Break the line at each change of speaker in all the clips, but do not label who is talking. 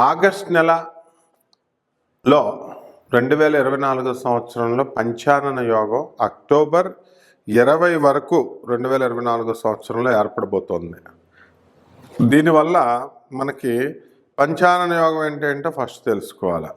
August నెలలో రెండు వేల ఇరవై నాలుగు సంవత్సరంలో పంచానన యోగం అక్టోబర్ ఇరవై వరకు రెండు వేల ఇరవై నాలుగు సంవత్సరంలో ఏర్పడబోతోంది. దీనివల్ల మనకి పంచానన యోగం ఏంటంటే ఫస్ట్ తెలుసుకోవాలి.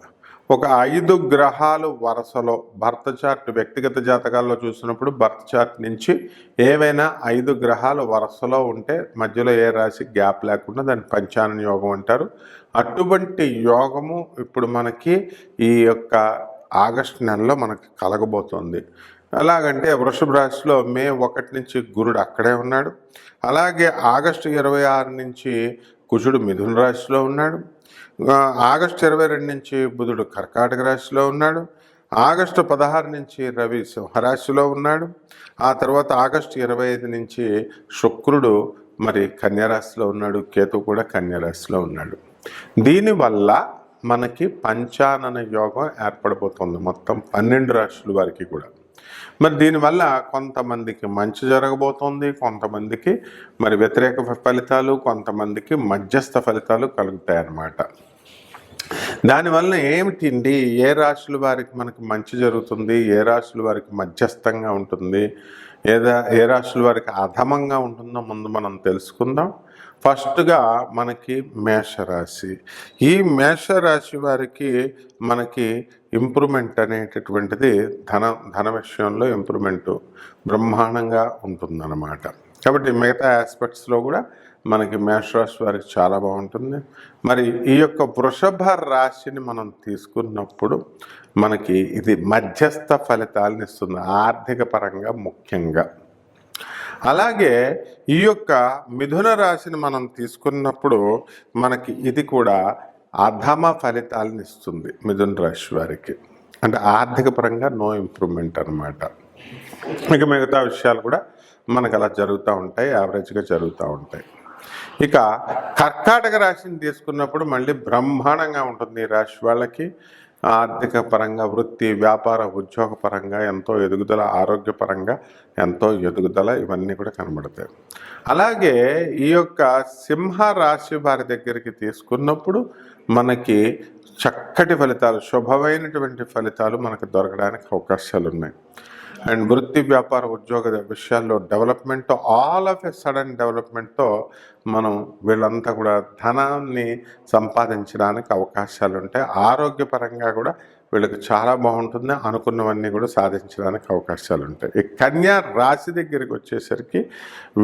ఒక ఐదు గ్రహాలు వరుసలో భర్త చార్ట్ వ్యక్తిగత జాతకాల్లో చూసినప్పుడు భర్త చార్ట్ నుంచి ఏవైనా ఐదు గ్రహాలు వరుసలో ఉంటే మధ్యలో ఏ రాశి గ్యాప్ లేకుండా దాన్ని పంచానన యోగం అంటారు. అటువంటి యోగము ఇప్పుడు మనకి ఈ యొక్క ఆగస్టు నెలలో మనకి కలగబోతోంది. అలాగంటే వృషభ రాశిలో మే ఒకటి నుంచి గురుడు అక్కడే ఉన్నాడు. అలాగే ఆగస్టు ఇరవై ఆరు నుంచి కుజుడు మిథున రాశిలో ఉన్నాడు. ఆగస్టు ఇరవై రెండు నుంచి బుధుడు కర్కాటక రాశిలో ఉన్నాడు. ఆగస్టు పదహారు నుంచి రవి సింహరాశిలో ఉన్నాడు. ఆ తర్వాత ఆగస్టు ఇరవై ఐదు నుంచి శుక్రుడు మరి కన్యారాశిలో ఉన్నాడు. కేతు కూడా కన్యారాశిలో ఉన్నాడు. దీనివల్ల మనకి పంచానన యోగం ఏర్పడబోతుంది మొత్తం పన్నెండు రాశుల వారికి కూడా. మరి దీనివల్ల కొంతమందికి మంచి జరగబోతోంది కొంతమందికి మరి వ్యతిరేక ఫలితాలు కొంతమందికి మధ్యస్థ ఫలితాలు కలుగుతాయి అన్నమాట దానివల్ల ఏమిటిండి? ఏ రాశుల వారికి మనకి మంచి జరుగుతుంది? ఏ రాశుల వారికి మధ్యస్థంగా ఉంటుంది? ఏదా ఏ రాశుల వారికి అధమంగా ఉంటుందో ముందు మనం తెలుసుకుందాం. ఫస్ట్గా మనకి మేషరాశి. ఈ మేషరాశి వారికి మనకి ఇంప్రూవ్మెంట్ అనేటటువంటిది ధన ధన విషయంలో ఇంప్రూవ్మెంట్ బ్రహ్మాండంగా ఉంటుందన్నమాట. కాబట్టి మిగతా ఆస్పెక్ట్స్లో కూడా మనకి మేషరాశి వారికి చాలా బాగుంటుంది. మరి ఈ యొక్క వృషభ రాశిని మనం తీసుకున్నప్పుడు మనకి ఇది మధ్యస్థ ఫలితాలను ఇస్తుంది. ఆర్థిక పరంగా ముఖ్యంగా. అలాగే ఈ యొక్క మిథున రాశిని మనం తీసుకున్నప్పుడు మనకి ఇది కూడా అధమ ఫలితాలను ఇస్తుంది మిథున రాశి వారికి. అంటే ఆర్థిక పరంగా నో ఇంప్రూవ్మెంట్ అనమాట ఇక మిగతా విషయాలు కూడా మనకు అలా జరుగుతూ ఉంటాయి యావరేజ్గా జరుగుతూ ఉంటాయి. ఇక కర్కాటక రాశిని తీసుకున్నప్పుడు మళ్ళీ బ్రహ్మాండంగా ఉంటుంది ఈ రాశి వాళ్ళకి. ఆర్థిక పరంగా వృత్తి వ్యాపార ఉద్యోగ పరంగా ఎంతో ఎదుగుదల ఆరోగ్యపరంగా ఎంతో ఎదుగుదల ఇవన్నీ కూడా కనబడతాయి. అలాగే ఈ యొక్క సింహ రాశి వారి దగ్గరికి తీసుకున్నప్పుడు మనకి చక్కటి ఫలితాలు శుభమైనటువంటి ఫలితాలు మనకు దొరకడానికి అవకాశాలు ఉన్నాయి అండ్ వృత్తి వ్యాపార ఉద్యోగ విషయాల్లో development all of a sudden డెవలప్మెంట్తో మనం వీళ్ళంతా కూడా ధనాన్ని సంపాదించడానికి అవకాశాలు ఉంటాయి ఆరోగ్యపరంగా కూడా వీళ్ళకి చాలా బాగుంటుంది. అనుకున్నవన్నీ కూడా సాధించడానికి అవకాశాలు ఉంటాయి. ఈ కన్యా రాశి దగ్గరికి వచ్చేసరికి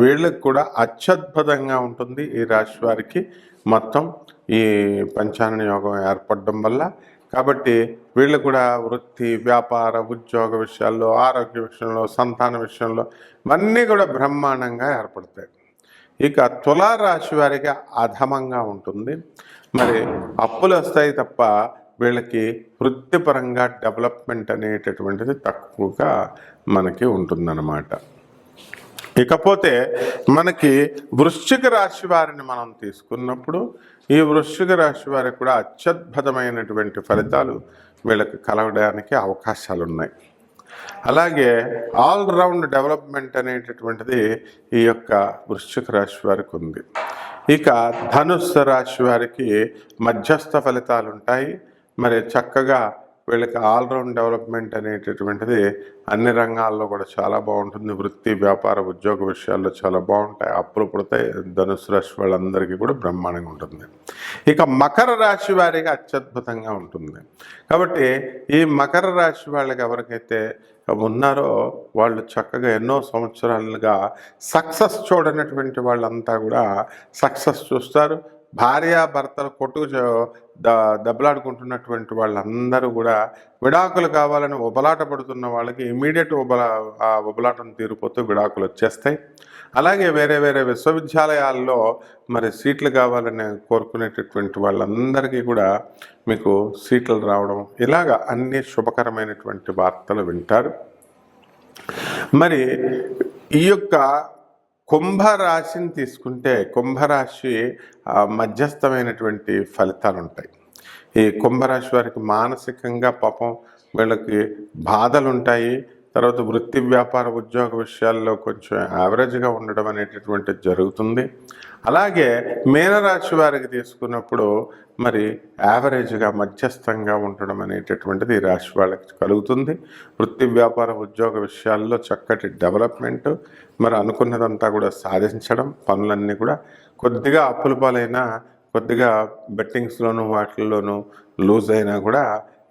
వీళ్ళకి కూడా అత్యద్భుతంగా ఉంటుంది. ఈ రాశి వారికి మొత్తం ఈ పంచాంగ యోగం ఏర్పడడం వల్ల కాబట్టి వీళ్ళు కూడా వృత్తి వ్యాపార ఉద్యోగ విషయాల్లో ఆరోగ్య విషయంలో సంతాన విషయంలో ఇవన్నీ కూడా బ్రహ్మాండంగా ఏర్పడతాయి. ఇక తులారాశి వారికి అధమంగా ఉంటుంది. మరి అప్పులు వస్తాయి తప్ప వీళ్ళకి వృత్తిపరంగా డెవలప్మెంట్ అనేటటువంటిది తక్కువగా మనకి ఉంటుందన్నమాట. ఇకపోతే మనకి వృశ్చిక రాశి వారిని మనం తీసుకున్నప్పుడు ఈ వృశ్చిక రాశి వారికి కూడా అత్యద్భుతమైనటువంటి ఫలితాలు వీళ్ళకి కలవడానికి అవకాశాలు ఉన్నాయి అలాగే ఆల్రౌండ్ డెవలప్మెంట్ అనేటటువంటిది ఈ యొక్క వృశ్చిక రాశి వారికి ఉంది. ఇక ధనుస్సు రాశి వారికి మధ్యస్థ ఫలితాలు ఉంటాయి మరి చక్కగా వీళ్ళకి ఆల్రౌండ్ డెవలప్మెంట్ అనేటటువంటిది అన్ని రంగాల్లో కూడా చాలా బాగుంటుంది. వృత్తి వ్యాపార ఉద్యోగ విషయాల్లో చాలా బాగుంటాయి. అప్పులు పుడతాయి ధనుసు రాశి వాళ్ళందరికీ కూడా బ్రహ్మాండంగా ఉంటుంది. ఇక మకర రాశి వారికి అత్యద్భుతంగా ఉంటుంది. కాబట్టి ఈ మకర రాశి వాళ్ళకి ఎవరికైతే ఉన్నారో వాళ్ళు చక్కగా ఎన్నో సంవత్సరాలుగా సక్సెస్ చూడనటువంటి వాళ్ళంతా కూడా సక్సెస్ చూస్తారు. భార్యాభర్తలు కొట్టుకు ద దెబ్బలాడుకుంటున్నటువంటి వాళ్ళందరూ కూడా విడాకులు కావాలని ఉబలాట పడుతున్న వాళ్ళకి ఇమీడియట్ ఉబలా ఆ ఉబలాటం తీరిపోతూ విడాకులు వచ్చేస్తాయి. అలాగే వేరే వేరే విశ్వవిద్యాలయాల్లో మరి సీట్లు కావాలని కోరుకునేటటువంటి వాళ్ళందరికీ కూడా మీకు సీట్లు రావడం ఇలాగ అన్ని శుభకరమైనటువంటి వార్తలు వింటారు. మరి ఈ యొక్క కుంభరాశిని తీసుకుంటే కుంభరాశి మధ్యస్థమైనటువంటి ఫలితాలు ఉంటాయి ఈ కుంభరాశి వారికి మానసికంగా పాపం వీళ్ళకి బాధలు ఉంటాయి తర్వాత వృత్తి వ్యాపార ఉద్యోగ విషయాల్లో కొంచెం యావరేజ్గా ఉండడం అనేటటువంటిది జరుగుతుంది. అలాగే మీనరాశి వారికి తీసుకున్నప్పుడు మరి యావరేజ్గా మధ్యస్థంగా ఉండడం అనేటటువంటిది ఈ రాశి వాళ్ళకి కలుగుతుంది. వృత్తి వ్యాపార ఉద్యోగ విషయాల్లో చక్కటి డెవలప్మెంట్ మరి అనుకున్నదంతా కూడా సాధించడం పనులన్నీ కూడా కొద్దిగా అప్పుల పాలైనా కొద్దిగా బెట్టింగ్స్లోనూ వాటిల్లోనూ లూజ్ అయినా కూడా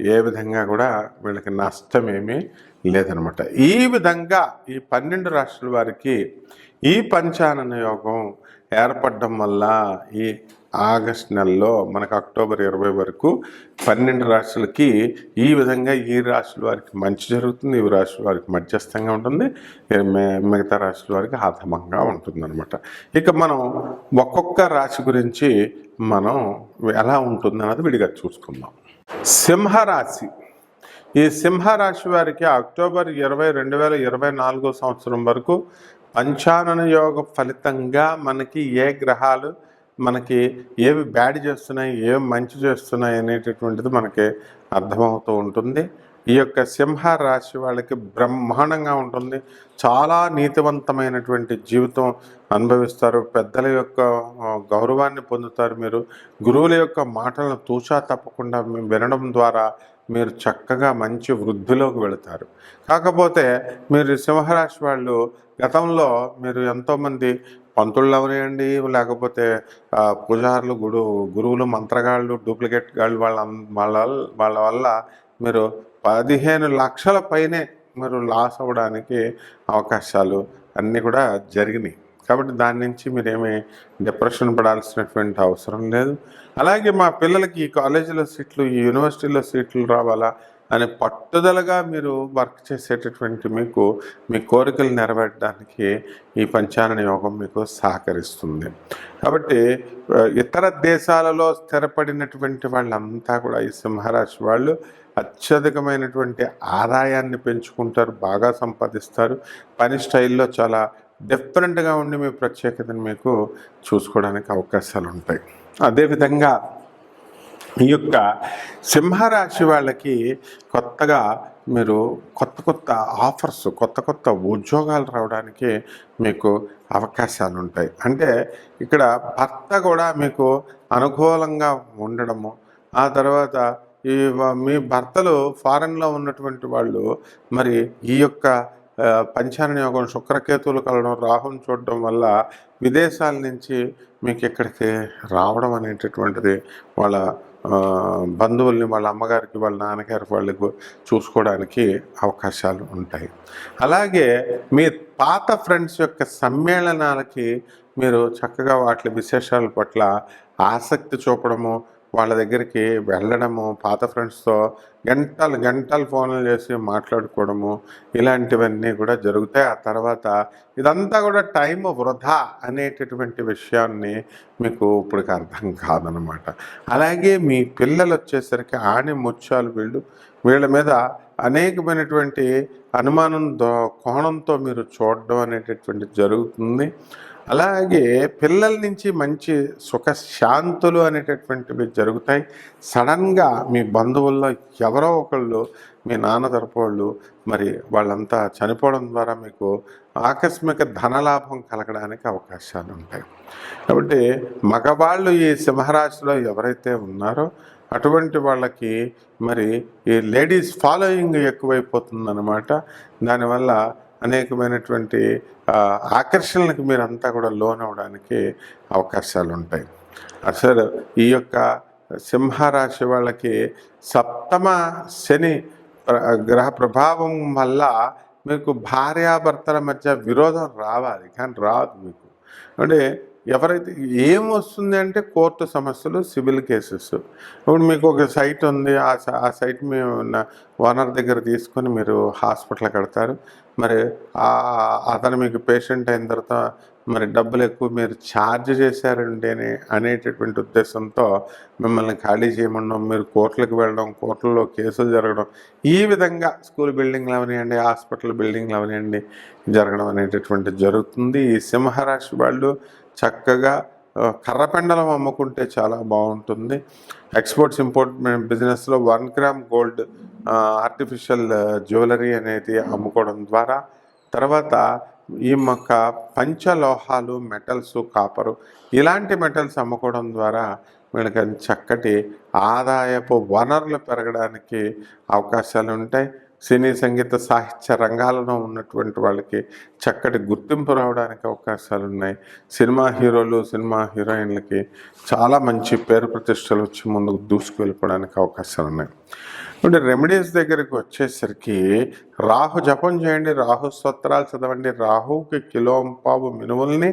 ఏ విధంగా కూడా వీళ్ళకి నష్టం ఏమీ లేదనమాట. ఈ విధంగా ఈ పన్నెండు రాష్ట్రాల వారికి ఈ పంచానన యోగం ఏర్పడడం వల్ల ఈ ఆగస్ట్ నెలలో మనకు అక్టోబర్ ఇరవై వరకు పన్నెండు రాష్ట్రాలకి ఈ విధంగా ఈ రాష్ట్రాల వారికి మంచి జరుగుతుంది ఈ రాష్ట్రాల వారికి మధ్యస్థంగా ఉంటుంది మిగతా రాష్ట్రాల వారికి హతమంగా ఉంటుంది అనమాట ఇక మనం ఒక్కొక్క రాశి గురించి మనం ఎలా ఉంటుంది అన్నది విడిగా చూసుకుందాం. సింహరాశి. ఈ సింహరాశి వారికి అక్టోబర్ ఇరవై రెండు వేల ఇరవై నాలుగో సంవత్సరం వరకు పంచానన యోగ ఫలితంగా మనకి ఏ గ్రహాలు మనకి ఏవి బ్యాడ్ చేస్తున్నాయి ఏవి మంచి చేస్తున్నాయి అనేటటువంటిది మనకి అర్థమవుతూ ఉంటుంది. ఈ యొక్క సింహ రాశి వాళ్ళకి బ్రహ్మాండంగా ఉంటుంది. చాలా నీతివంతమైనటువంటి జీవితం అనుభవిస్తారు. పెద్దల యొక్క గౌరవాన్ని పొందుతారు మీరు. గురువుల యొక్క మాటలను తూచా తప్పకుండా వినడం ద్వారా మీరు చక్కగా మంచి వృద్ధిలోకి వెళతారు. కాకపోతే మీరు సింహరాశి వాళ్ళు గతంలో మీరు ఎంతోమంది పంతుళ్ళు అవనివ్వండి లేకపోతే పూజారులు గుడు గురువులు మంత్రగాళ్ళు డూప్లికేట్ గాళ్ళు వాళ్ళ వాళ్ళ వాళ్ళ వల్ల మీరు పదిహేను లక్షల పైనే మీరు లాస్ అవ్వడానికి అవకాశాలు అన్నీ కూడా జరిగినాయి. కాబట్టి దాని నుంచి మీరేమీ డిప్రెషన్ పడాల్సినటువంటి అవసరం లేదు. అలాగే మా పిల్లలకి ఈ కాలేజీలో సీట్లు ఈ యూనివర్సిటీలో సీట్లు రావాలా అని పట్టుదలగా మీరు వర్క్ చేసేటటువంటి మీకు మీ కోరికలు నెరవేర్చడానికి ఈ పంచానన యోగం మీకు సహకరిస్తుంది. కాబట్టి ఇతర దేశాలలో స్థిరపడినటువంటి వాళ్ళంతా కూడా ఈ సింహరాశి వాళ్ళు అత్యధికమైనటువంటి ఆదాయాన్ని పెంచుకుంటారు బాగా సంపాదిస్తారు. పని స్టైల్లో చాలా డిఫరెంట్గా ఉండి మీ ప్రత్యేకతను మీకు చూసుకోవడానికి అవకాశాలు ఉంటాయి అదేవిధంగా ఈ యొక్క సింహరాశి వాళ్ళకి కొత్తగా మీరు కొత్త కొత్త ఆఫర్స్ కొత్త కొత్త ఉద్యోగాలు రావడానికి మీకు అవకాశాలు ఉంటాయి అంటే ఇక్కడ భర్త కూడా మీకు అనుకూలంగా ఉండడము ఆ తర్వాత ఈ మీ భర్తలు ఫారెన్లో ఉన్నటువంటి వాళ్ళు మరి ఈ యొక్క పంచాన యోగం శుక్రకేతువులు కలవడం రాహుని చూడడం వల్ల విదేశాల నుంచి మీకు ఇక్కడికి రావడం అనేటటువంటిది వాళ్ళ బంధువుల్ని వాళ్ళ అమ్మగారికి వాళ్ళ నాన్నగారికి వాళ్ళకి చూసుకోవడానికి అవకాశాలు ఉంటాయి. అలాగే మీ పాత ఫ్రెండ్స్ యొక్క సమ్మేళనాలకి మీరు చక్కగా వాటి విశేషాల పట్ల ఆసక్తి చూపడము వాళ్ళ దగ్గరికి వెళ్ళడము పాత ఫ్రెండ్స్తో గంటలు గంటలు ఫోన్లు చేసి మాట్లాడుకోవడము ఇలాంటివన్నీ కూడా జరుగుతాయి. ఆ తర్వాత ఇదంతా కూడా టైం వృధా అనేటటువంటి విషయాన్ని మీకు ఇప్పటికి అర్థం కాదనమాట. అలాగే మీ పిల్లలు వచ్చేసరికి ఆని ముత్యాలు వీళ్ళు వీళ్ళ మీద అనేకమైనటువంటి అనుమానం కోణంతో మీరు చూడడం అనేటటువంటి జరుగుతుంది. అలాగే పిల్లల నుంచి మంచి సుఖశాంతులు అనేటటువంటివి జరుగుతాయి. సడన్గా మీ బంధువుల్లో ఎవరో ఒకళ్ళు మీ నాన్న తరపు వాళ్ళు మరి వాళ్ళంతా చనిపోవడం ద్వారా మీకు ఆకస్మిక ధనలాభం కలగడానికి అవకాశాలు ఉంటాయి. కాబట్టి మగవాళ్ళు ఈ సింహరాశిలో ఎవరైతే ఉన్నారో అటువంటి వాళ్ళకి మరి ఈ లేడీస్ ఫాలోయింగ్ ఎక్కువైపోతుందన్నమాట. దానివల్ల అనేకమైనటువంటి ఆ, ఆకర్షణలకు మీరంతా కూడా లోన్ అవడానికి అవకాశాలు ఉంటాయి అసలు ఈ యొక్క సింహరాశి వాళ్ళకి సప్తమ శని గ్రహ ప్రభావం వల్ల మీకు భార్యాభర్తల మధ్య విరోధం రావాలి. కానీ రాదు మీకు. అంటే ఎవరైతే ఏం వస్తుంది అంటే కోర్టు సమస్యలు సివిల్ కేసెస్. ఇప్పుడు మీకు ఒక సైట్ ఉంది ఆ ఆ సైట్ మీ ఓనర్ దగ్గర తీసుకొని మీరు హాస్పిటల్ కడతారు. మరి అతను మీకు పేషెంట్ అయిన తర్వాత మరి డబ్బులు ఎక్కువ మీరు ఛార్జ్ చేశారండి అని అనేటటువంటి ఉద్దేశంతో మిమ్మల్ని ఖాళీ చేయమండం మీరు కోర్టులకు వెళ్ళడం కోర్టుల్లో కేసులు జరగడం ఈ విధంగా స్కూల్ బిల్డింగ్లు అవనివ్వండి హాస్పిటల్ బిల్డింగ్లు అవనివ్వండి జరగడం అనేటటువంటి జరుగుతుంది. ఈ సింహరాశి వాళ్ళు చక్కగా కర్రపెండలం అమ్ముకుంటే చాలా బాగుంటుంది. ఎక్స్పోర్ట్స్ ఇంపోర్ట్ బిజినెస్లో one gram gold artificial jewellery అనేది అమ్ముకోవడం ద్వారా తర్వాత ఈ మొక్క పంచలోహాలు మెటల్స్ కాపరు ఇలాంటి మెటల్స్ అమ్ముకోవడం ద్వారా వీళ్ళకి చక్కటి ఆదాయపు వనరులు పెరగడానికి అవకాశాలు ఉంటాయి. సినీ సంగీత సాహిత్య రంగాలలో ఉన్నటువంటి వాళ్ళకి చక్కటి గుర్తింపు రావడానికి అవకాశాలు ఉన్నాయి. సినిమా హీరోలు సినిమా హీరోయిన్లకి చాలా మంచి పేరు ప్రతిష్టలు వచ్చి ముందుకు దూసుకువెళ్ళిపోవడానికి అవకాశాలు ఉన్నాయి. ఇప్పుడు రెమెడీస్ దగ్గరికి వచ్చేసరికి రాహు జపం చేయండి రాహు స్తోత్రాలు చదవండి రాహుకి కిలోంపావు మినువుల్ని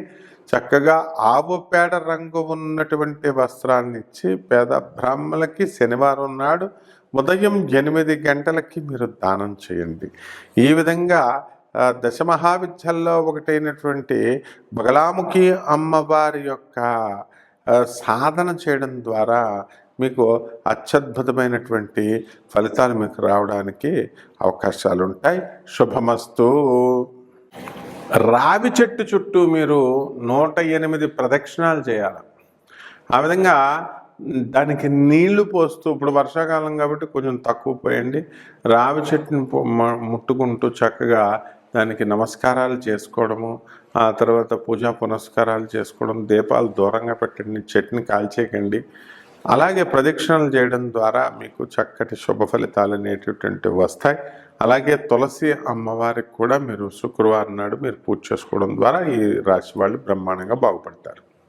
చక్కగా ఆవు పేడ రంగు ఉన్నటువంటి వస్త్రాన్ని ఇచ్చి పేద బ్రాహ్మలకి శనివారం నాడు ఉదయం ఎనిమిది గంటలకి మీరు దానం చేయండి. ఈ విధంగా ఆ, దశ మహావిద్యల్లో ఒకటైనటువంటి బగలాముఖి అమ్మవారి యొక్క సాధన చేయడం ద్వారా మీకు అత్యద్భుతమైనటువంటి ఫలితాలు మీకు రావడానికి అవకాశాలు ఉంటాయి శుభమస్తు. రావి చెట్టు చుట్టూ మీరు నూట ఎనిమిది ప్రదక్షిణాలు చేయాలి. ఆ విధంగా దానికి నీళ్ళు పోస్తూ ఇప్పుడు వర్షాకాలం కాబట్టి కొంచెం తక్కువ పోయండి. రావి చెట్టుని ముట్టుకుంటూ చక్కగా దానికి నమస్కారాలు చేసుకోవడము ఆ తర్వాత పూజా పునస్కారాలు చేసుకోవడం దీపాలు దూరంగా పెట్టండి చెట్టుని కాల్చేయకండి. అలాగే ప్రదక్షిణలు చేయడం ద్వారా మీకు చక్కటి శుభ ఫలితాలు అనేటటువంటి వస్తాయి. అలాగే తులసి అమ్మవారికి కూడా మీరు శుక్రవారం నాడు మీరు పూజ చేసుకోవడం ద్వారా ఈ రాశి వాళ్ళు బ్రహ్మాండంగా బాగుపడతారు.